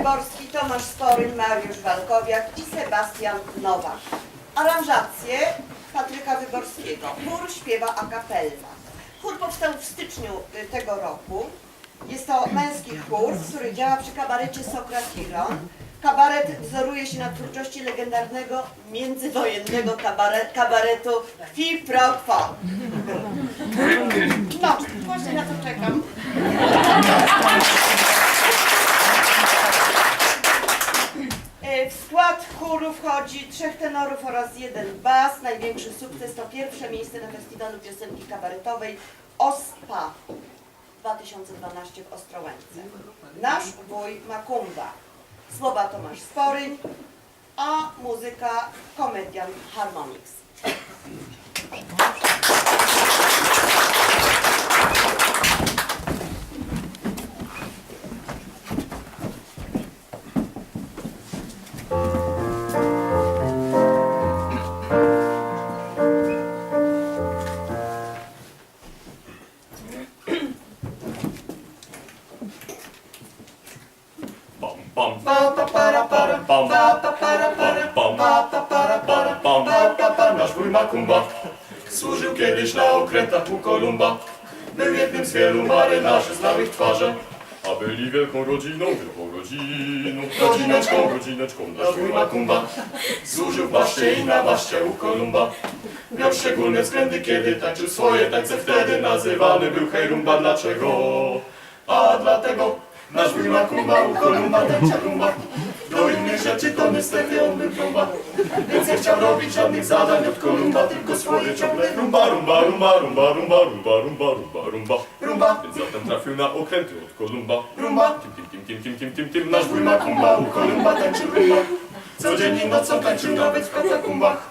Wyborski, Tomasz Sporyń, Mariusz Walkowiak i Sebastian Nowak. Aranżacje Patryka Wyborskiego. Chór śpiewa a cappella. Chór powstał w styczniu y, tego roku. Jest to męski chór, który działa przy kabarecie Sokratiron. Kabaret wzoruje się na twórczości legendarnego międzywojennego kabare, kabaretu Kwi Pro Quo. No, właśnie na to czekam. Trzech tenorów oraz jeden bas. Największy sukces to pierwsze miejsce na festiwalu piosenki kabaretowej OSPA 2012 w Ostrołęce. Nasz wuj Makumba. Słowa Tomasz Sporyń, a muzyka komedian Harmonix. Nasz wuj Makumba służył kiedyś na okrętach u Kolumba. Był jednym z wielu marynarzy znanych twarzy, a byli wielką rodziną, wielką rodziną, rodzineczką, rodzineczką, nasz wuj Makumba służył w baszcie i na baszcie u Kolumba. Miał szczególne względy, kiedy tańczył swoje tańce, wtedy nazywany był hejrumba. Dlaczego? A dlatego nasz Makumba u Kolumba tańczy rumba. Do innych rzeczy to niestety on był trąba. Więc nie chciał robić żadnych zadań od Kolumba, tylko swoje ciągle rumba, rumba, rumba, rumba, rumba, rumba, rumba, rumba, rumba, rumba. Więc zatem trafił na okręty od Kolumba. Rumba, tim, tim, tim, tim, tim, tim, tim, tim, nasz wuj Makumba u Kolumba tańczy rumba. Codziennie nocą tańczył nawet w katakumbach.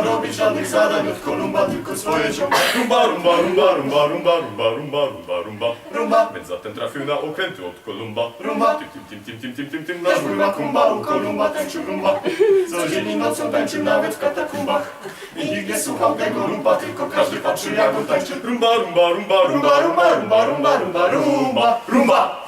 chciał robić żadnych zadań od Kolumba, tylko swoje ciągle. Rumba, rumba, rumba, rumba, rumba, rumba, rumba, rumba, rumba, rumba. Więc zatem trafił na okręty od Kolumba. Rumba, tim, tim, tim, tim, tim, tim, tim, tim. Nasz wuj Makumba u Kolumba tańczył rumba. Codziennie nocą tańczył nawet w katakumbach. I nikt nie słuchał tego rumba, tylko każdy patrzył jak on tańczy. Rumba, rumba, rumba, rumba, rumba, rumba, rumba, rumba, rumba, rumba.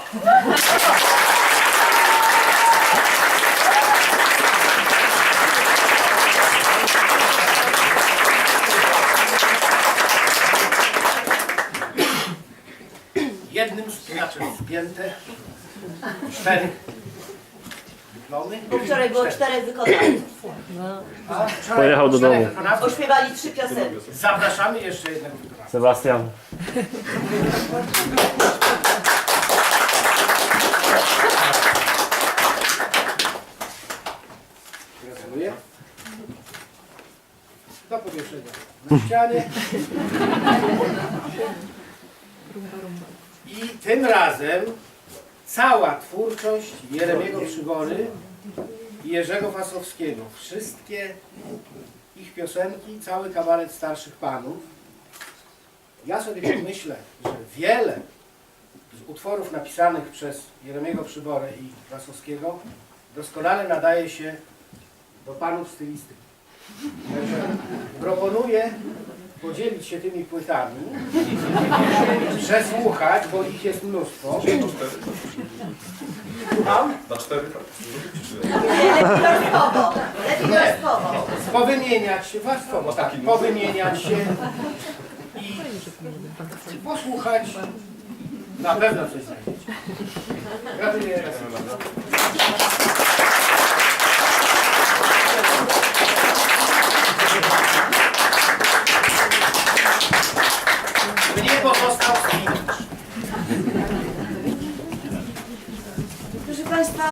Jednym spinaczem spięte, cztery dyplomy. Bo wczoraj było czterech wykonawców. A wczoraj Pojechał do czterech domu. wykonawców. Ośpiewali trzy piosenki. Zapraszamy jeszcze jednego wykonawcę. Sebastian. Gratuluję. Do powieszenia na ścianie. I tym razem cała twórczość Jeremiego Przybory i Jerzego Fasowskiego. Wszystkie ich piosenki, cały kabaret starszych panów. Ja sobie myślę, że wiele z utworów napisanych przez Jeremiego Przyborę i Fasowskiego doskonale nadaje się do panów stylistyki. Także proponuję podzielić się tymi płytami, przesłuchać, bo ich jest mnóstwo. Na cztery, tak? Lepiej rozpowo. Powymieniać się, warstwowo, tak, powymieniać się i posłuchać. Na pewno coś znajdziecie. Gratuluję.